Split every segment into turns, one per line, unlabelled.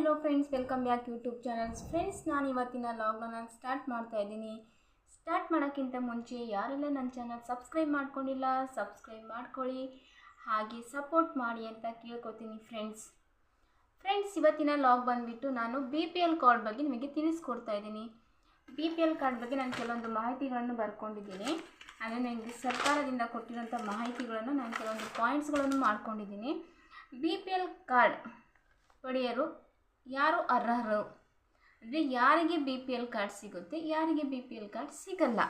Hello friends welcome back YouTube channels friends ನಾನು ಇವತ್ತಿನ ಲಾಗ್ನ start ಮಾಡ್ತಾ ಇದ್ದೀನಿ. ಸ್ಟಾರ್ಟ್ ಮಾಡೋಕ್ಕಿಂತ ಮುಂಚೆ ಯಾರೆಲ್ಲ ನನ್ನ ಚಾನಲ್ ಸಬ್ಸ್ಕ್ರೈಬ್ ಮಾಡ್ಕೊಂಡಿಲ್ಲ ಸಬ್ಸ್ಕ್ರೈಬ್ ಮಾಡ್ಕೊಳ್ಳಿ. ಹಾಗೆ ಸಪೋರ್ಟ್ ಮಾಡಿ ಅಂತ ಕೇಳ್ಕೊತೀನಿ ಫ್ರೆಂಡ್ಸ್ ಫ್ರೆಂಡ್ಸ್ ಇವತ್ತಿನ ಲಾಗ್ ಬಂದುಬಿಟ್ಟು ನಾನು ಬಿ ಪಿ ಎಲ್ ಕಾರ್ಡ್ ಬಗ್ಗೆ ನಿಮಗೆ ತಿಳಿಸ್ಕೊಡ್ತಾ ಇದ್ದೀನಿ. ಬಿ ಪಿ ಎಲ್ ಕಾರ್ಡ್ ಬಗ್ಗೆ ನಾನು ಕೆಲವೊಂದು ಮಾಹಿತಿಗಳನ್ನು ಬರ್ಕೊಂಡಿದ್ದೀನಿ. ಅಂದರೆ ನನಗೆ ಸರ್ಕಾರದಿಂದ ಕೊಟ್ಟಿರೋಂಥ ಮಾಹಿತಿಗಳನ್ನು ನಾನು ಕೆಲವೊಂದು ಪಾಯಿಂಟ್ಸ್ಗಳನ್ನು ಮಾಡ್ಕೊಂಡಿದ್ದೀನಿ. ಬಿ ಪಿ ಎಲ್ ಕಾರ್ಡ್ ಪಡೆಯಲು ಯಾರು ಅರ್ಹರು? ಅಂದರೆ ಯಾರಿಗೆ ಬಿ ಪಿ ಎಲ್ ಕಾರ್ಡ್ ಸಿಗುತ್ತೆ, ಯಾರಿಗೆ ಬಿ ಪಿ ಎಲ್ ಕಾರ್ಡ್ ಸಿಗಲ್ಲ.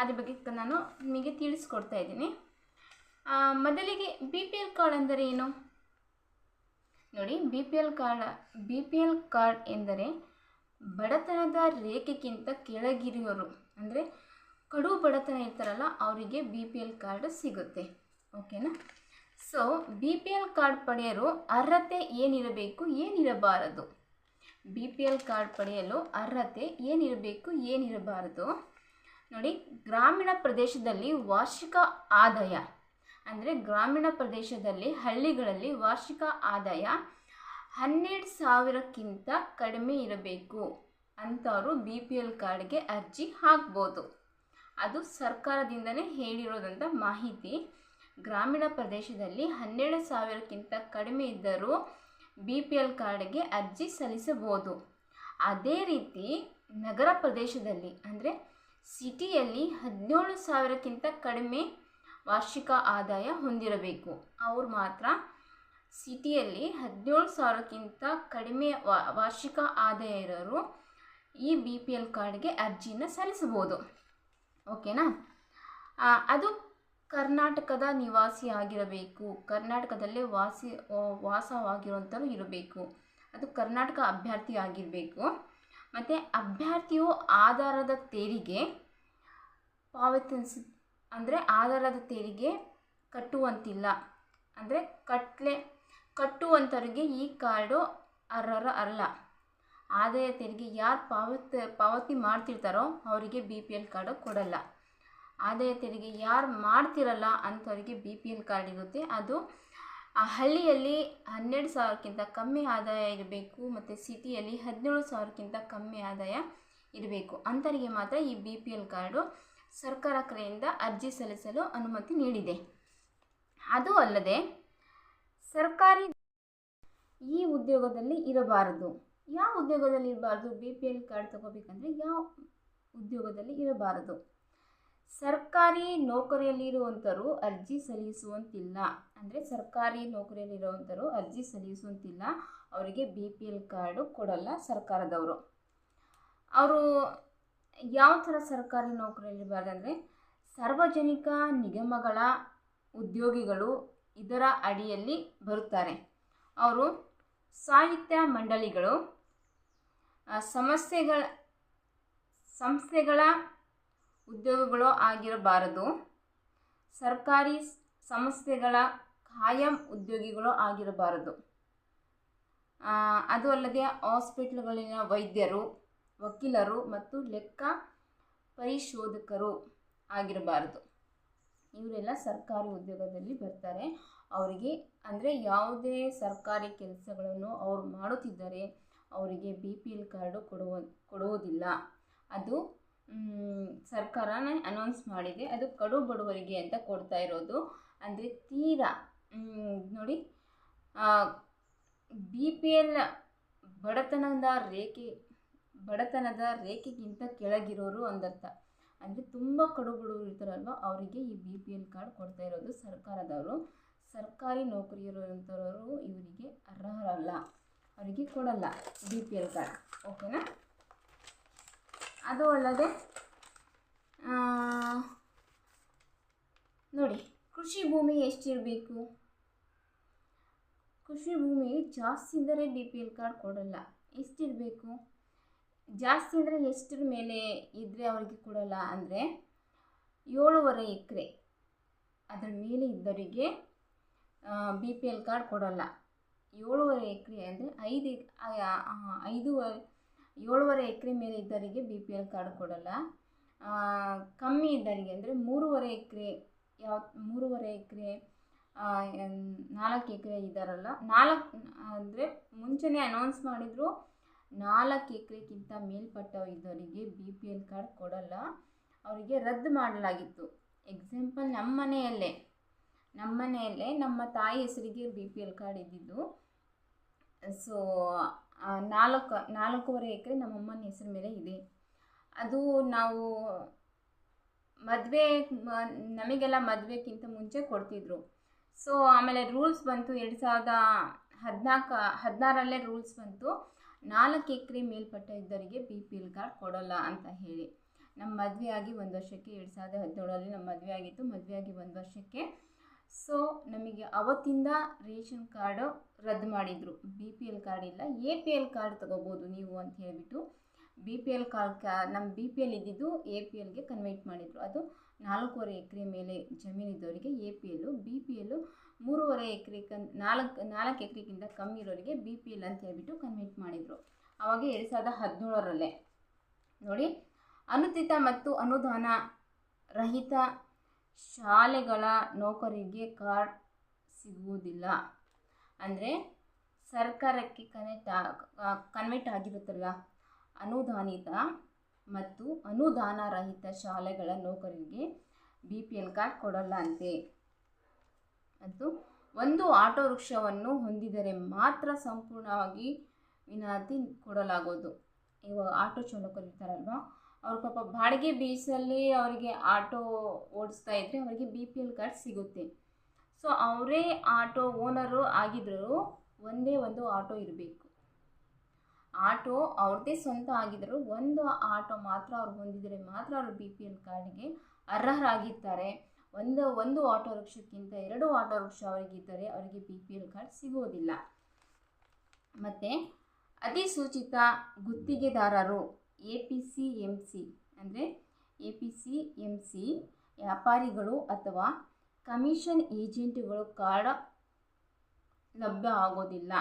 ಅದ್ರ ಬಗ್ಗೆ ನಾನು ನಿಮಗೆ ತಿಳಿಸ್ಕೊಡ್ತಾ ಇದ್ದೀನಿ. ಮೊದಲಿಗೆ ಬಿ ಪಿ ಎಲ್ ಕಾರ್ಡ್ ಅಂದರೆ ಏನು? ನೋಡಿ B P L card B P L card ಎಂದರೆ ಬಡತನದ ರೇಖೆಗಿಂತ ಕೆಳಗಿರುವರು ಅಂದರೆ ಕಡು ಬಡತನ ಇರ್ತಾರಲ್ಲ, ಅವರಿಗೆ ಬಿ ಪಿ ಎಲ್ ಕಾರ್ಡ್ ಸಿಗುತ್ತೆ. ಓಕೆನಾ so B P L card ಪಡೆಯಲು ಅರ್ಹತೆ ಏನಿರಬೇಕು, ಏನಿರಬಾರದು? ಬಿ ಪಿ ಎಲ್ ಕಾರ್ಡ್ ಪಡೆಯಲು ಅರ್ಹತೆ ಏನಿರಬೇಕು, ಏನಿರಬಾರದು? ನೋಡಿ, ಗ್ರಾಮೀಣ ಪ್ರದೇಶದಲ್ಲಿ ವಾರ್ಷಿಕ ಆದಾಯ, ಅಂದರೆ ಗ್ರಾಮೀಣ ಪ್ರದೇಶದಲ್ಲಿ, ಹಳ್ಳಿಗಳಲ್ಲಿ ವಾರ್ಷಿಕ ಆದಾಯ ಹನ್ನೆರಡು ಸಾವಿರಕ್ಕಿಂತ ಕಡಿಮೆ ಇರಬೇಕು ಅಂಥವರು ಬಿ ಪಿ ಎಲ್ ಕಾರ್ಡ್ಗೆ ಅರ್ಜಿ ಹಾಕ್ಬೋದು. ಅದು ಸರ್ಕಾರದಿಂದಲೇ ಹೇಳಿರೋದಂಥ ಮಾಹಿತಿ. ಗ್ರಾಮೀಣ ಪ್ರದೇಶದಲ್ಲಿ ಹನ್ನೆರಡು ಸಾವಿರಕ್ಕಿಂತ ಕಡಿಮೆ ಇದ್ದರೂ ಬಿ ಪಿ ಎಲ್ ಕಾರ್ಡ್ಗೆ ಅರ್ಜಿ ಸಲ್ಲಿಸಬಹುದು. ಅದೇ ರೀತಿ ನಗರ ಪ್ರದೇಶದಲ್ಲಿ ಅಂದರೆ ಸಿಟಿಯಲ್ಲಿ ಹದಿನೇಳು ಸಾವಿರಕ್ಕಿಂತ ಕಡಿಮೆ ವಾರ್ಷಿಕ ಆದಾಯ ಹೊಂದಿರಬೇಕು. ಅವ್ರು ಮಾತ್ರ ಸಿಟಿಯಲ್ಲಿ ಹದಿನೇಳು ಸಾವಿರಕ್ಕಿಂತ ಕಡಿಮೆ ವಾರ್ಷಿಕ ಆದಾಯ ಇರೋರು ಈ ಬಿ ಪಿ ಎಲ್ ಕಾರ್ಡ್ಗೆ ಅರ್ಜಿನ ಸಲ್ಲಿಸಬಹುದು. ಓಕೆನಾ? ಅದು ಕರ್ನಾಟಕದ ನಿವಾಸಿ ಆಗಿರಬೇಕು. ಕರ್ನಾಟಕದಲ್ಲೇ ವಾಸಿ ವಾಸವಾಗಿರುವಂಥವ್ರು ಇರಬೇಕು. ಅದು ಕರ್ನಾಟಕ ಅಭ್ಯರ್ಥಿ ಆಗಿರಬೇಕು. ಮತ್ತು ಅಭ್ಯರ್ಥಿಯು ಆಧಾರದ ತೆರಿಗೆ ಪಾವತಿಸಿ, ಅಂದರೆ ಆಧಾರದ ತೆರಿಗೆ ಕಟ್ಟುವಂತಿಲ್ಲ. ಅಂದರೆ ಕಟ್ಲೆ ಕಟ್ಟುವಂಥವ್ರಿಗೆ ಈ ಕಾರ್ಡು ಅರ್ಹರ ಅಲ್ಲ. ಆದಾಯ ತೆರಿಗೆ ಯಾರು ಪಾವತಿ ಪಾವತಿ ಮಾಡ್ತಿರ್ತಾರೋ ಅವರಿಗೆ ಬಿ ಪಿ ಎಲ್ ಕಾರ್ಡು ಕೊಡಲ್ಲ. ಆದಾಯ ತೆರಿಗೆ ಯಾರು ಮಾಡ್ತಿರಲ್ಲ ಅಂಥವರಿಗೆ ಬಿ ಪಿ ಎಲ್ ಕಾರ್ಡ್ ಇರುತ್ತೆ. ಅದು ಹಳ್ಳಿಯಲ್ಲಿ ಹನ್ನೆರಡು ಸಾವಿರಕ್ಕಿಂತ ಕಮ್ಮಿ ಆದಾಯ ಇರಬೇಕು ಮತ್ತು ಸಿಟಿಯಲ್ಲಿ ಹದಿನೇಳು ಸಾವಿರಕ್ಕಿಂತ ಕಮ್ಮಿ ಆದಾಯ ಇರಬೇಕು. ಅಂಥವರಿಗೆ ಮಾತ್ರ ಈ ಬಿ ಪಿ ಎಲ್ ಕಾರ್ಡು ಸರ್ಕಾರ ಕಡೆಯಿಂದ ಅರ್ಜಿ ಸಲ್ಲಿಸಲು ಅನುಮತಿ ನೀಡಿದೆ. ಅದು ಅಲ್ಲದೆ, ಸರ್ಕಾರಿ ಈ ಉದ್ಯೋಗದಲ್ಲಿ ಇರಬಾರದು. ಯಾವ ಉದ್ಯೋಗದಲ್ಲಿ ಇರಬಾರ್ದು? ಬಿ ಪಿ ಎಲ್ ಕಾರ್ಡ್ ತಗೋಬೇಕಂದ್ರೆ ಯಾವ ಉದ್ಯೋಗದಲ್ಲಿ ಇರಬಾರದು? ಸರ್ಕಾರಿ ನೌಕರಿಯಲ್ಲಿರುವಂಥವರು ಅರ್ಜಿ ಸಲ್ಲಿಸುವಂತಿಲ್ಲ. ಅಂದರೆ ಸರ್ಕಾರಿ ನೌಕರಿಯಲ್ಲಿರುವಂಥವರು ಅರ್ಜಿ ಸಲ್ಲಿಸುವಂತಿಲ್ಲ. ಅವರಿಗೆ ಬಿ ಪಿ ಎಲ್ ಕಾರ್ಡು ಕೊಡಲ್ಲ ಸರ್ಕಾರದವರು. ಅವರು ಯಾವ ಥರ ಸರ್ಕಾರಿ ನೌಕರಿಯಲ್ಲಿರಬಾರ್ದು ಅಂದರೆ ಸಾರ್ವಜನಿಕ ನಿಗಮಗಳ ಉದ್ಯೋಗಿಗಳು ಇದರ ಅಡಿಯಲ್ಲಿ ಬರುತ್ತಾರೆ. ಅವರು ಸಾಹಿತ್ಯ ಮಂಡಳಿಗಳು ಸಮಸ್ಯೆಗಳ, ಸಂಸ್ಥೆಗಳ ಉದ್ಯೋಗಗಳು ಆಗಿರಬಾರದು. ಸರ್ಕಾರಿ ಸಂಸ್ಥೆಗಳ ಖಾಯಂ ಉದ್ಯೋಗಿಗಳು ಆಗಿರಬಾರದು. ಅದು ಅಲ್ಲದೆ ಹಾಸ್ಪಿಟ್ಲುಗಳಲ್ಲಿನ ವೈದ್ಯರು, ವಕೀಲರು ಮತ್ತು ಲೆಕ್ಕ ಪರಿಶೋಧಕರು ಆಗಿರಬಾರದು. ಇವರೆಲ್ಲ ಸರ್ಕಾರಿ ಉದ್ಯೋಗದಲ್ಲಿ ಬರ್ತಾರೆ. ಅವರಿಗೆ ಅಂದರೆ ಯಾವುದೇ ಸರ್ಕಾರಿ ಕೆಲಸಗಳನ್ನು ಅವರು ಮಾಡುತ್ತಿದ್ದರೆ, ಅವರಿಗೆ ಬಿ ಪಿ ಎಲ್ ಕಾರ್ಡು ಕೊಡುವ, ಕೊಡುವುದಿಲ್ಲ. ಅದು ಸರ್ಕಾರನೇ ಅನೌನ್ಸ್ ಮಾಡಿದೆ. ಅದು ಕಡು ಬಡವರಿಗೆ ಅಂತ ಕೊಡ್ತಾ ಇರೋದು. ಅಂದರೆ ತೀರಾ ನೋಡಿ ಬಿ ಪಿ ಎಲ್ ಬಡತನದ ರೇಖೆ, ಬಡತನದ ರೇಖೆಗಿಂತ ಕೆಳಗಿರೋರು ಅಂದರ್ಥ ಅಂದರೆ ತುಂಬ ಕಡು ಬಡವರು ಇರ್ತಾರಲ್ವ, ಅವರಿಗೆ ಈ ಬಿ ಪಿ ಎಲ್ ಕಾರ್ಡ್ ಕೊಡ್ತಾ ಇರೋದು ಸರ್ಕಾರದವರು. ಸರ್ಕಾರಿ ನೌಕರಿ ಇರುವಂಥವರು ಇವರಿಗೆ ಅರ್ಹರಲ್ಲ. ಅವರಿಗೆ ಕೊಡಲ್ಲ ಬಿ ಪಿ ಎಲ್ ಕಾರ್ಡ್ ಓಕೆನಾ ಅದು ಅಲ್ಲದೆ ನೋಡಿ, ಕೃಷಿ ಭೂಮಿ ಎಷ್ಟಿರಬೇಕು? ಕೃಷಿ ಭೂಮಿ ಜಾಸ್ತಿ ಇದ್ದರೆ ಬಿ ಪಿ ಎಲ್ ಕಾರ್ಡ್ ಕೊಡೋಲ್ಲ. ಎಷ್ಟಿರಬೇಕು? ಜಾಸ್ತಿ ಅಂದರೆ ಎಷ್ಟರ ಮೇಲೆ ಇದ್ದರೆ ಅವರಿಗೆ ಕೊಡೋಲ್ಲ ಅಂದರೆ ಏಳುವರೆ ಎಕರೆ. ಅದರ ಮೇಲೆ ಇದ್ದವರಿಗೆ ಬಿ ಪಿ ಎಲ್ ಕಾರ್ಡ್ ಕೊಡಲ್ಲ. ಏಳುವರೆ ಎಕರೆ ಅಂದರೆ ಐದು ಐದೂವರೆ ಏಳುವರೆ ಎಕರೆ ಮೇಲೆ ಇದ್ದವರಿಗೆ ಬಿ ಪಿ ಎಲ್ ಕಾರ್ಡ್ ಕೊಡಲ್ಲ. ಕಮ್ಮಿ ಇದ್ದವರಿಗೆ ಅಂದರೆ ಮೂರುವರೆ ಎಕರೆ ಯಾವ, ಮೂರುವರೆ ಎಕರೆ ನಾಲ್ಕು ಎಕರೆ ಇದ್ದಾರಲ್ಲ, ನಾಲ್ಕು, ಅಂದರೆ ಮುಂಚೆನೇ ಅನೌನ್ಸ್ ಮಾಡಿದ್ರು ನಾಲ್ಕು ಎಕರೆಗಿಂತ ಮೇಲ್ಪಟ್ಟ ಇದ್ದವರಿಗೆ ಬಿ ಪಿ ಎಲ್ ಕಾರ್ಡ್ ಕೊಡಲ್ಲ. ಅವರಿಗೆ ರದ್ದು ಮಾಡಲಾಗಿತ್ತು. ಎಕ್ಸಾಂಪಲ್ ನಮ್ಮ ಮನೆಯಲ್ಲೇ ನಮ್ಮ ಮನೆಯಲ್ಲೇ ನಮ್ಮ ತಾಯಿ ಹೆಸರಿಗೆ ಬಿ ಪಿ ಎಲ್ ಕಾರ್ಡ್ ಇದ್ದಿದ್ದು. ಸೊ ನಾಲ್ಕು, ನಾಲ್ಕೂವರೆ ಎಕರೆ ನಮ್ಮಮ್ಮನ ಹೆಸರು ಮೇಲೆ ಇದೆ. ಅದು ನಾವು ಮದುವೆ ನಮಗೆಲ್ಲ ಮದುವೆಗಿಂತ ಮುಂಚೆ ಕೊಡ್ತಿದ್ರು. ಸೊ ಆಮೇಲೆ ರೂಲ್ಸ್ ಬಂತು ಎರಡು ಸಾವಿರದ ಹದಿನಾಲ್ಕು ಹದಿನಾರಲ್ಲೇ ರೂಲ್ಸ್ ಬಂತು. ನಾಲ್ಕು ಎಕರೆ ಮೇಲ್ಪಟ್ಟ ಇದ್ದವರಿಗೆ ಬಿ ಪಿ ಎಲ್ ಕಾರ್ಡ್ ಕೊಡೋಲ್ಲ ಅಂತ ಹೇಳಿ. ನಮ್ಮ ಮದುವೆ ಆಗಿ ಒಂದು ವರ್ಷಕ್ಕೆ ಎರಡು ಸಾವಿರದ ಹದಿನೇಳರಲ್ಲಿ ನಮ್ಮ ಮದುವೆ ಆಗಿತ್ತು ಮದುವೆ ಆಗಿ ಒಂದು ವರ್ಷಕ್ಕೆ. ಸೊ ನಮಗೆ ಅವತ್ತಿಂದ ರೇಷನ್ ಕಾರ್ಡು ರದ್ದು ಮಾಡಿದರು. ಬಿ ಪಿ ಎಲ್ ಕಾರ್ಡ್ ಇಲ್ಲ. ಎ ಪಿ ಎಲ್ ಕಾರ್ಡ್ ತೊಗೋಬೋದು ನೀವು ಅಂತ ಹೇಳಿಬಿಟ್ಟು ಬಿ ಪಿ ಎಲ್ ಕಾರ್ಡ್ ಕ್ಯಾ ನಮ್ಮ ಬಿ ಪಿ ಎಲ್ ಇದ್ದಿದ್ದು ಎ ಪಿ ಎಲ್ಗೆ ಕನ್ವರ್ಟ್ ಮಾಡಿದರು. ಅದು ನಾಲ್ಕೂವರೆ ಎಕರೆ ಮೇಲೆ ಜಮೀನಿದ್ದವರಿಗೆ ಎ ಪಿ ಎಲ್ಲು ಬಿ ಪಿ ಎಲ್ಲು ಮೂರುವರೆ ಎಕರೆ ಕನ್ ನಾಲ್ಕು ನಾಲ್ಕು ಎಕರೆಗಿಂತ ಕಮ್ಮಿ ಇರೋರಿಗೆ ಬಿ ಪಿ ಎಲ್ ಅಂತ ಹೇಳ್ಬಿಟ್ಟು ಕನ್ವರ್ಟ್ ಮಾಡಿದರು. ಆವಾಗ ಎರಡು ಸಾವಿರದ ಹದಿನೇಳರಲ್ಲೇ. ನೋಡಿ ಅನುದಿತ ಮತ್ತು ಅನುದಾನ ರಹಿತ ಶಾಲೆಗಳ ನೌಕರಿಗೆ ಕಾರ್ಡ್ ಸಿಗುವುದಿಲ್ಲ. ಅಂದರೆ ಸರ್ಕಾರಕ್ಕೆ ಕನೆಕ್ಟ್ ಕನ್ವೆಟ್ ಆಗಿರುತ್ತಲ್ಲ, ಅನುದಾನಿತ ಮತ್ತು ಅನುದಾನ ರಹಿತ ಶಾಲೆಗಳ ನೌಕರರಿಗೆ ಬಿ ಪಿ ಎಲ್ ಕಾರ್ಡ್ ಕೊಡಲ್ಲ ಅಂತೆ ಮತ್ತು ಒಂದು ಆಟೋ ರಿಕ್ಷಾವನ್ನು ಹೊಂದಿದರೆ ಮಾತ್ರ ಸಂಪೂರ್ಣವಾಗಿ ವಿನಾಯಿತಿ ಕೊಡಲಾಗೋದು. ಇವಾಗ ಆಟೋ ಚಾಲಕರು ಅವ್ರ ಪಾಪ ಬಾಡಿಗೆ ಬೀಸಲ್ಲಿ ಅವರಿಗೆ ಆಟೋ ಓಡಿಸ್ತಾ ಇದ್ದರೆ ಅವರಿಗೆ ಬಿ ಪಿ ಎಲ್ ಕಾರ್ಡ್ ಸಿಗುತ್ತೆ. ಸೊ ಅವರೇ ಆಟೋ ಓನರು ಆಗಿದ್ದರೂ ಒಂದೇ ಒಂದು ಆಟೋ ಇರಬೇಕು. ಆಟೋ ಅವ್ರದ್ದೇ ಸ್ವಂತ ಆಗಿದ್ದರೂ ಒಂದು ಆಟೋ ಮಾತ್ರ ಅವ್ರು ಹೊಂದಿದರೆ ಮಾತ್ರ ಅವರು ಬಿ ಪಿ ಎಲ್ ಕಾರ್ಡ್ಗೆ ಅರ್ಹರಾಗಿರ್ತಾರೆ. ಒಂದು ಒಂದು ಆಟೋ ರಿಕ್ಷಕ್ಕಿಂತ ಎರಡು ಆಟೋ ರಿಕ್ಷಾ ಅವರಿಗಿದ್ದರೆ ಅವರಿಗೆ ಬಿ ಪಿ ಎಲ್ ಕಾರ್ಡ್ ಸಿಗುವುದಿಲ್ಲ ಮತ್ತು ಅಧಿಸೂಚಿತ ಗುತ್ತಿಗೆದಾರರು A P C M C ಅಂದರೆ A P C M C ವ್ಯಾಪಾರಿಗಳು ಅಥವಾ ಕಮಿಷನ್ ಏಜೆಂಟ್ಗಳು ಕಾರ್ಡ್ ಲಭ್ಯ ಆಗೋದಿಲ್ಲ.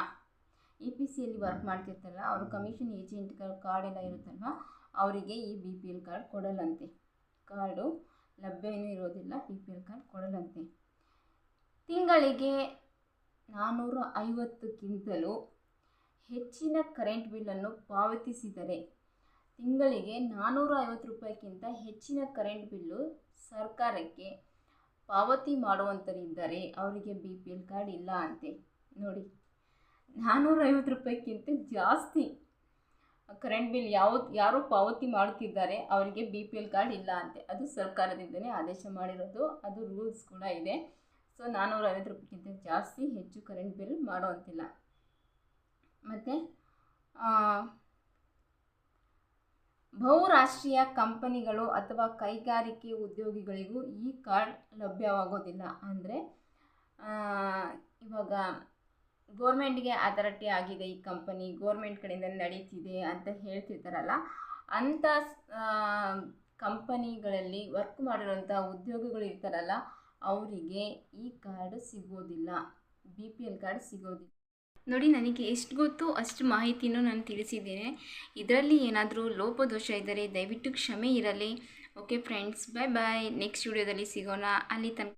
ಎ ಪಿ ಸಿಯಲ್ಲಿ ವರ್ಕ್ ಮಾಡ್ತಿರ್ತಾರಲ್ಲ, ಅವರು ಕಮಿಷನ್ ಏಜೆಂಟ್ಗಳ ಕಾರ್ಡ್ ಎಲ್ಲ ಇರುತ್ತಲ್ವ, ಅವರಿಗೆ ಈ ಬಿ ಪಿ ಎಲ್ ಕಾರ್ಡ್ ಕೊಡಲಂತೆ ಕಾರ್ಡು ಲಭ್ಯನೂ ಇರೋದಿಲ್ಲ, ಬಿ ಪಿ ಎಲ್ ಕಾರ್ಡ್ ಕೊಡಲಂತೆ ತಿಂಗಳಿಗೆ ನಾನ್ನೂರ ಐವತ್ತಕ್ಕಿಂತಲೂ ಹೆಚ್ಚಿನ ಕರೆಂಟ್ ಬಿಲ್ಲನ್ನು ಪಾವತಿಸಿದರೆ ತಿಂಗಳಿಗೆ ನಾನ್ನೂರ ಐವತ್ತು ರೂಪಾಯಿಗಿಂತ ಹೆಚ್ಚಿನ ಕರೆಂಟ್ ಬಿಲ್ಲು ಸರ್ಕಾರಕ್ಕೆ ಪಾವತಿ ಮಾಡುವಂಥರಿದ್ದರೆ ಅವರಿಗೆ ಬಿ ಪಿ ಎಲ್ ಕಾರ್ಡ್ ಇಲ್ಲ ಅಂತೆ. ನೋಡಿ ನಾನ್ನೂರ ಐವತ್ತು ರೂಪಾಯಿಗಿಂತ ಜಾಸ್ತಿ ಕರೆಂಟ್ ಬಿಲ್ ಯಾವ ಯಾರು ಪಾವತಿ ಮಾಡುತ್ತಿದ್ದಾರೆ ಅವರಿಗೆ ಬಿ ಪಿ ಎಲ್ ಕಾರ್ಡ್ ಇಲ್ಲ ಅಂತೆ. ಅದು ಸರ್ಕಾರದಿಂದಲೇ ಆದೇಶ ಮಾಡಿರೋದು, ಅದು ರೂಲ್ಸ್ ಕೂಡ ಇದೆ. ಸೊ ನಾನ್ನೂರ ಐವತ್ತು ರೂಪಾಯಿಗಿಂತ ಜಾಸ್ತಿ ಹೆಚ್ಚು ಕರೆಂಟ್ ಬಿಲ್ ಮಾಡುವಂತಿಲ್ಲ. ಮತ್ತು ಬಹುರಾಷ್ಟ್ರೀಯ ಕಂಪನಿಗಳು ಅಥವಾ ಕೈಗಾರಿಕೆ ಉದ್ಯೋಗಿಗಳಿಗೂ ಈ ಕಾರ್ಡ್ ಲಭ್ಯವಾಗೋದಿಲ್ಲ. ಅಂದರೆ ಇವಾಗ ಗೋರ್ಮೆಂಟ್ಗೆ ಅಥಾರಿಟಿ ಆಗಿದೆ ಈ ಕಂಪನಿ, ಗೋರ್ಮೆಂಟ್ ಕಡೆಯಿಂದ ನಡೀತಿದೆ ಅಂತ ಹೇಳ್ತಿರ್ತಾರಲ್ಲ ಅಂಥ ಕಂಪನಿಗಳಲ್ಲಿ ವರ್ಕ್ ಮಾಡಿರೋಂಥ ಉದ್ಯೋಗಿಗಳು ಇರ್ತಾರಲ್ಲ, ಅವರಿಗೆ ಈ ಕಾರ್ಡ್ ಸಿಗೋದಿಲ್ಲ. ಬಿ ಪಿ ಎಲ್ ಕಾರ್ಡ್ ಸಿಗೋದಿಲ್ಲ. ನೋಡಿ, ನನಗೆ ಎಷ್ಟು ಗೊತ್ತು ಅಷ್ಟು ಮಾಹಿತಿನೂ ನಾನು ತಿಳಿಸಿದ್ದೇನೆ. ಇದರಲ್ಲಿ ಏನಾದರೂ ಲೋಪದೋಷ ಇದ್ದರೆ ದಯವಿಟ್ಟು ಕ್ಷಮೆ ಇರಲಿ. Okay friends bye bye next ವಿಡಿಯೋದಲ್ಲಿ ಸಿಗೋಣ. ಅಲ್ಲಿ ತನಕ